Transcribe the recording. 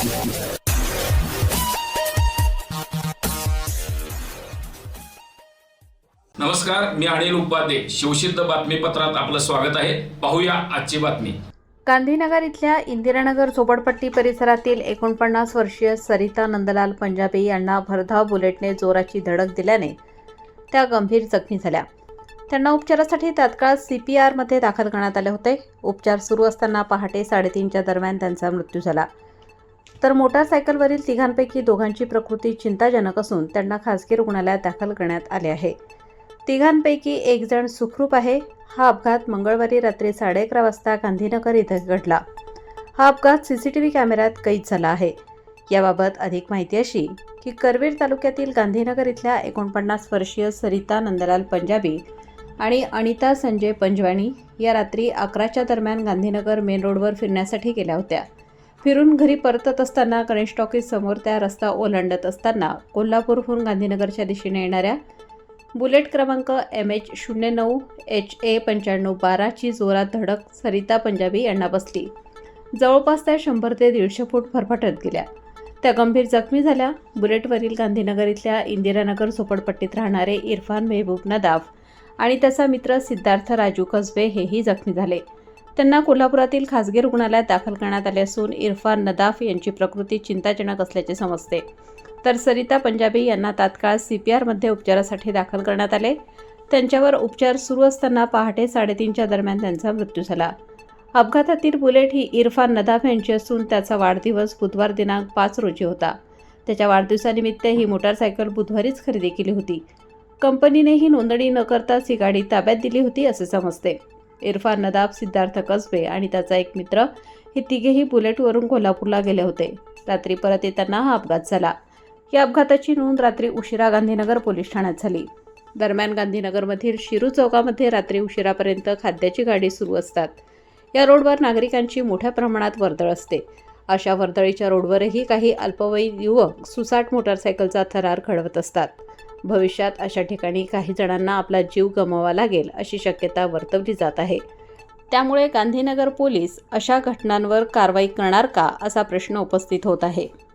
नमस्कार मी अनिल उपाध्ये. शिवसिद्ध बातमीपत्रात आपलं स्वागत आहे. पाहूया आजची बातमी. गांधीनगर इथल्या इंदिरानगर झोपडपट्टी परिसरातील एकोणपन्नास वर्षीय सरिता नंदलाल पंजाबी यांना भरधाव बुलेटने जोराची धडक दिल्याने त्या गंभीर जखमी झाल्या. त्यांना उपचारासाठी तात्काळ सी पी आरमध्ये दाखल करण्यात आले होते. उपचार सुरू असताना पहाटे साडेतीनच्या दरम्यान त्यांचा मृत्यू झाला. तर मोटारसायकलवरील तिघांपैकी दोघांची प्रकृती चिंताजनक असून त्यांना खासगी रुग्णालयात दाखल करण्यात आले आहे. तिघांपैकी एक जण सुखरूप आहे. हा अपघात मंगळवारी रात्री साडे अकरा वाजता गांधीनगर इथं घडला. हा अपघात सीसीटीव्ही कॅमेऱ्यात कैद झाला आहे. याबाबत अधिक माहिती अशी की करवीर तालुक्यातील गांधीनगर इथल्या एकोणपन्नास वर्षीय सरिता नंदलाल पंजाबी आणि अनिता संजय पंजवाणी या रात्री अकराच्या दरम्यान गांधीनगर मेन रोडवर फिरण्यासाठी गेल्या होत्या. फिरून घरी परतत असताना गणेश टॉकीज समोर त्या रस्ता ओलांडत असताना कोल्हापूरहून गांधीनगरच्या दिशेने येणाऱ्या बुलेट क्रमांक एम एच शून्य नऊ एच ए पंच्याण्णव बाराची जोरात धडक सरिता पंजाबी यांना बसली. जवळपास त्या शंभर ते दीडशे फूट फरफटत गेल्या. त्या गंभीर जखमी झाल्या. बुलेटवरील गांधीनगर इथल्या इंदिरानगर झोपडपट्टीत राहणारे इरफान मेहबूब नदाफ आणि त्याचा मित्र सिद्धार्थ राजू कसबे हेही जखमी झाले. त्यांना कोल्हापुरातील खासगी रुग्णालयात दाखल करण्यात आले असून इरफान नदाफ यांची प्रकृती चिंताजनक असल्याचे समजते. तर सरिता पंजाबी यांना तात्काळ सी पी आरमध्ये उपचारासाठी दाखल करण्यात आले. त्यांच्यावर उपचार सुरू असताना पहाटे साडेतीनच्या दरम्यान त्यांचा मृत्यू झाला. अपघातातील बुलेट ही इरफान नदाफ यांची असून त्याचा वाढदिवस बुधवार दिनांक पाच रोजी होता. त्याच्या वाढदिवसानिमित्त ही मोटारसायकल बुधवारीच खरेदी केली होती. कंपनीने ही नोंदणी न करताच ही गाडी ताब्यात दिली होती असे समजते. इरफान नदाब सिद्धार्थ कसबे आणि त्याचा एक मित्र हे तिघेही बुलेटवरून कोल्हापूरला गेले होते. रात्री परत येताना हा अपघात झाला. या अपघाताची नोंद रात्री उशिरा गांधीनगर पोलीस ठाण्यात झाली. दरम्यान गांधीनगरमधील शिरू चौकामध्ये रात्री उशिरापर्यंत खाद्याची गाडी सुरू असतात. या रोडवर नागरिकांची मोठ्या प्रमाणात वर्दळ असते. अशा वर्दळीच्या रोडवरही काही अल्पवयीन युवक सुसाट मोटारसायकलचा थरार घडवत असतात. भविष्यात अशा ठिकाणी काही जणांना आपला जीव गमवावा लागेल अशी शक्यता वर्तवली जात आहे. त्यामुळे गांधीनगर पोलीस अशा घटनांवर कारवाई करणार का असा प्रश्न उपस्थित होत आहे.